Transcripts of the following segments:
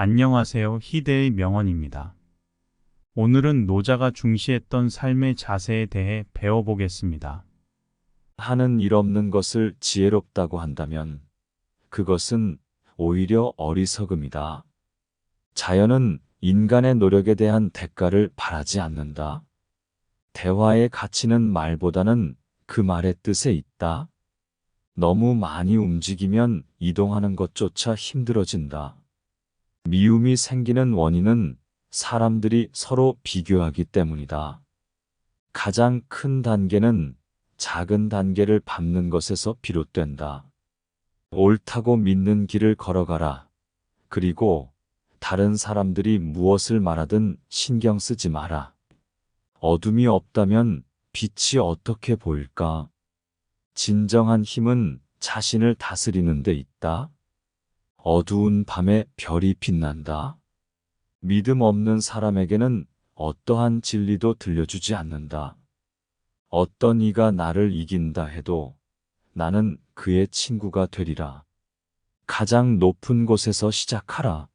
안녕하세요. 희대의 명언입니다. 오늘은 노자가 중시했던 삶의 자세에 대해 배워보겠습니다. 하는 일 없는 것을 지혜롭다고 한다면 그것은 오히려 어리석음이다. 자연은 인간의 노력에 대한 대가를 바라지 않는다. 대화의 가치는 말보다는 그 말의 뜻에 있다. 너무 많이 움직이면 이동하는 것조차 힘들어진다. 미움이 생기는 원인은 사람들이 서로 비교하기 때문이다. 가장 큰 단계는 작은 단계를 밟는 것에서 비롯된다. 옳다고 믿는 길을 걸어가라. 그리고 다른 사람들이 무엇을 말하든 신경 쓰지 마라. 어둠이 없다면 빛이 어떻게 보일까? 진정한 힘은 자신을 다스리는 데 있다. 어두운 밤에 별이 빛난다. 믿음 없는 사람에게는 어떠한 진리도 들려주지 않는다. 어떤 이가 나를 이긴다 해도 나는 그의 친구가 되리라. 가장 높은 곳에서 시작하라.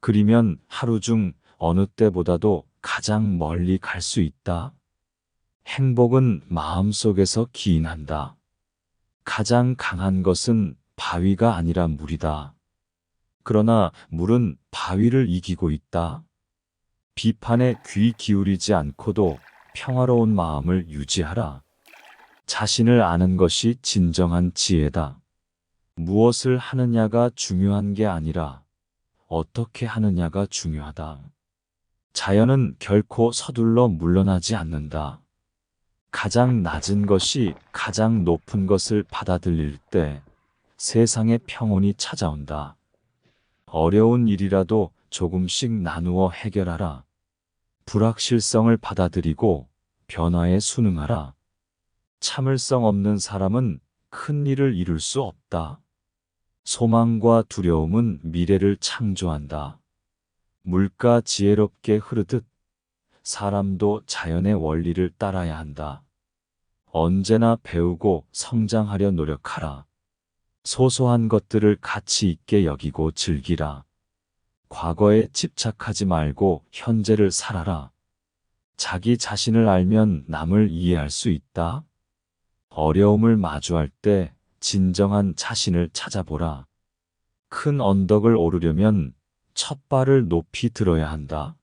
그리면 하루 중 어느 때보다도 가장 멀리 갈 수 있다. 행복은 마음속에서 기인한다. 가장 강한 것은 바위가 아니라 물이다. 그러나 물은 바위를 이기고 있다. 비판에 귀 기울이지 않고도 평화로운 마음을 유지하라. 자신을 아는 것이 진정한 지혜다. 무엇을 하느냐가 중요한 게 아니라 어떻게 하느냐가 중요하다. 자연은 결코 서둘러 물러나지 않는다. 가장 낮은 것이 가장 높은 것을 받아들일 때 세상의 평온이 찾아온다. 어려운 일이라도 조금씩 나누어 해결하라. 불확실성을 받아들이고 변화에 순응하라. 참을성 없는 사람은 큰 일을 이룰 수 없다. 소망과 두려움은 미래를 창조한다. 물가 지혜롭게 흐르듯 사람도 자연의 원리를 따라야 한다. 언제나 배우고 성장하려 노력하라. 소소한 것들을 가치 있게 여기고 즐기라. 과거에 집착하지 말고 현재를 살아라. 자기 자신을 알면 남을 이해할 수 있다. 어려움을 마주할 때 진정한 자신을 찾아보라. 큰 언덕을 오르려면 첫 발을 높이 들어야 한다.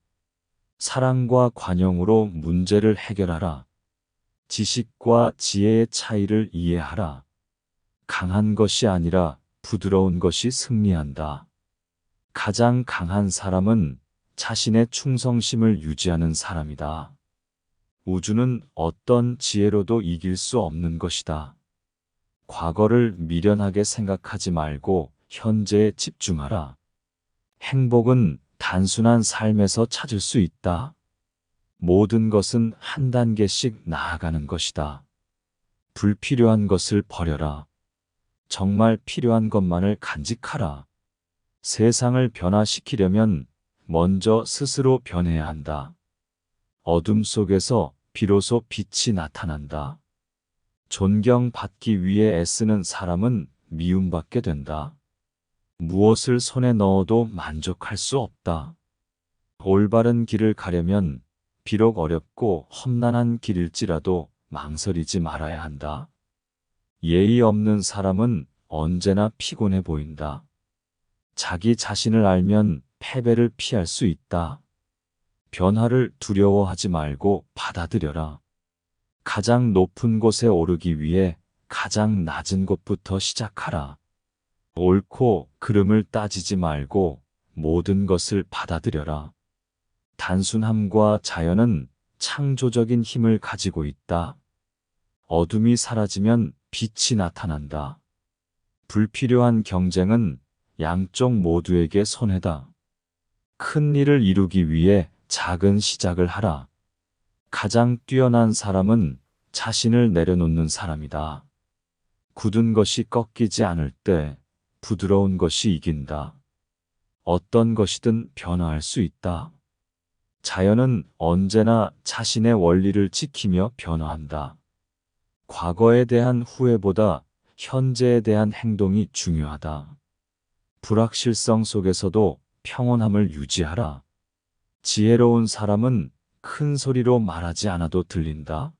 사랑과 관용으로 문제를 해결하라. 지식과 지혜의 차이를 이해하라. 강한 것이 아니라 부드러운 것이 승리한다. 가장 강한 사람은 자신의 충성심을 유지하는 사람이다. 우주는 어떤 지혜로도 이길 수 없는 것이다. 과거를 미련하게 생각하지 말고 현재에 집중하라. 행복은 단순한 삶에서 찾을 수 있다. 모든 것은 한 단계씩 나아가는 것이다. 불필요한 것을 버려라. 정말 필요한 것만을 간직하라. 세상을 변화시키려면 먼저 스스로 변해야 한다. 어둠 속에서 비로소 빛이 나타난다. 존경받기 위해 애쓰는 사람은 미움받게 된다. 무엇을 손에 넣어도 만족할 수 없다. 올바른 길을 가려면 비록 어렵고 험난한 길일지라도 망설이지 말아야 한다. 예의 없는 사람은 언제나 피곤해 보인다. 자기 자신을 알면 패배를 피할 수 있다. 변화를 두려워하지 말고 받아들여라. 가장 높은 곳에 오르기 위해 가장 낮은 곳부터 시작하라. 옳고 그름을 따지지 말고 모든 것을 받아들여라. 단순함과 자연은 창조적인 힘을 가지고 있다. 어둠이 사라지면 빛이 나타난다. 불필요한 경쟁은 양쪽 모두에게 손해다. 큰 일을 이루기 위해 작은 시작을 하라. 가장 뛰어난 사람은 자신을 내려놓는 사람이다. 굳은 것이 꺾이지 않을 때 부드러운 것이 이긴다. 어떤 것이든 변화할 수 있다. 자연은 언제나 자신의 원리를 지키며 변화한다. 과거에 대한 후회보다 현재에 대한 행동이 중요하다. 불확실성 속에서도 평온함을 유지하라. 지혜로운 사람은 큰 소리로 말하지 않아도 들린다.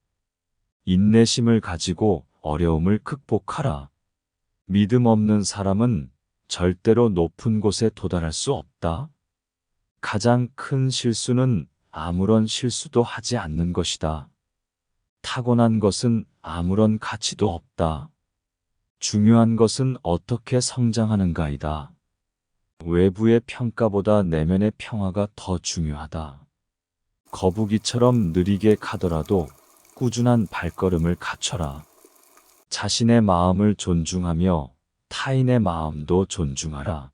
인내심을 가지고 어려움을 극복하라. 믿음 없는 사람은 절대로 높은 곳에 도달할 수 없다. 가장 큰 실수는 아무런 실수도 하지 않는 것이다. 타고난 것은 아무런 가치도 없다. 중요한 것은 어떻게 성장하는가이다. 외부의 평가보다 내면의 평화가 더 중요하다. 거북이처럼 느리게 가더라도 꾸준한 발걸음을 갖춰라. 자신의 마음을 존중하며 타인의 마음도 존중하라.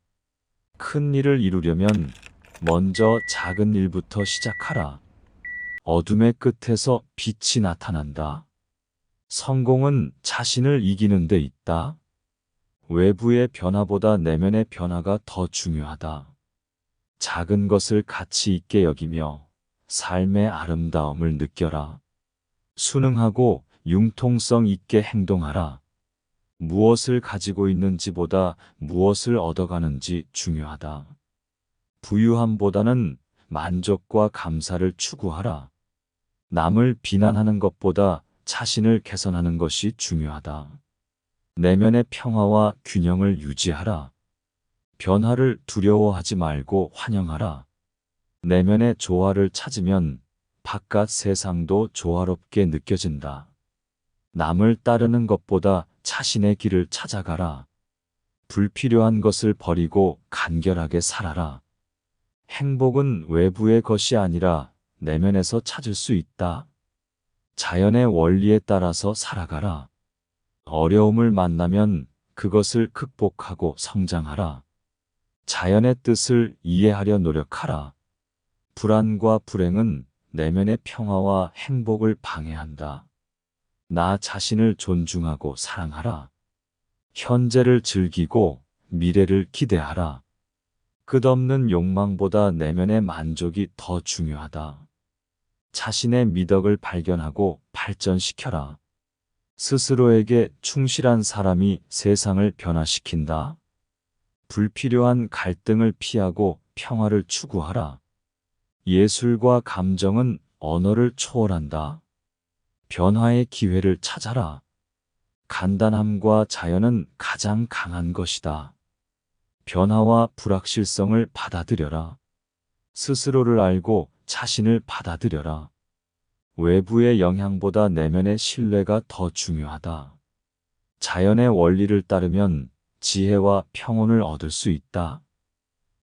큰 일을 이루려면 먼저 작은 일부터 시작하라. 어둠의 끝에서 빛이 나타난다. 성공은 자신을 이기는 데 있다. 외부의 변화보다 내면의 변화가 더 중요하다. 작은 것을 가치 있게 여기며 삶의 아름다움을 느껴라. 순응하고 융통성 있게 행동하라. 무엇을 가지고 있는지보다 무엇을 얻어가는지 중요하다. 부유함보다는 만족과 감사를 추구하라. 남을 비난하는 것보다 자신을 개선하는 것이 중요하다. 내면의 평화와 균형을 유지하라. 변화를 두려워하지 말고 환영하라. 내면의 조화를 찾으면 바깥 세상도 조화롭게 느껴진다. 남을 따르는 것보다 자신의 길을 찾아가라. 불필요한 것을 버리고 간결하게 살아라. 행복은 외부의 것이 아니라 내면에서 찾을 수 있다. 자연의 원리에 따라서 살아가라. 어려움을 만나면 그것을 극복하고 성장하라. 자연의 뜻을 이해하려 노력하라. 불안과 불행은 내면의 평화와 행복을 방해한다. 나 자신을 존중하고 사랑하라. 현재를 즐기고 미래를 기대하라. 끝없는 욕망보다 내면의 만족이 더 중요하다. 자신의 미덕을 발견하고 발전시켜라. 스스로에게 충실한 사람이 세상을 변화시킨다. 불필요한 갈등을 피하고 평화를 추구하라. 예술과 감정은 언어를 초월한다. 변화의 기회를 찾아라. 간단함과 자연은 가장 강한 것이다. 변화와 불확실성을 받아들여라. 스스로를 알고 자신을 받아들여라. 외부의 영향보다 내면의 신뢰가 더 중요하다. 자연의 원리를 따르면 지혜와 평온을 얻을 수 있다.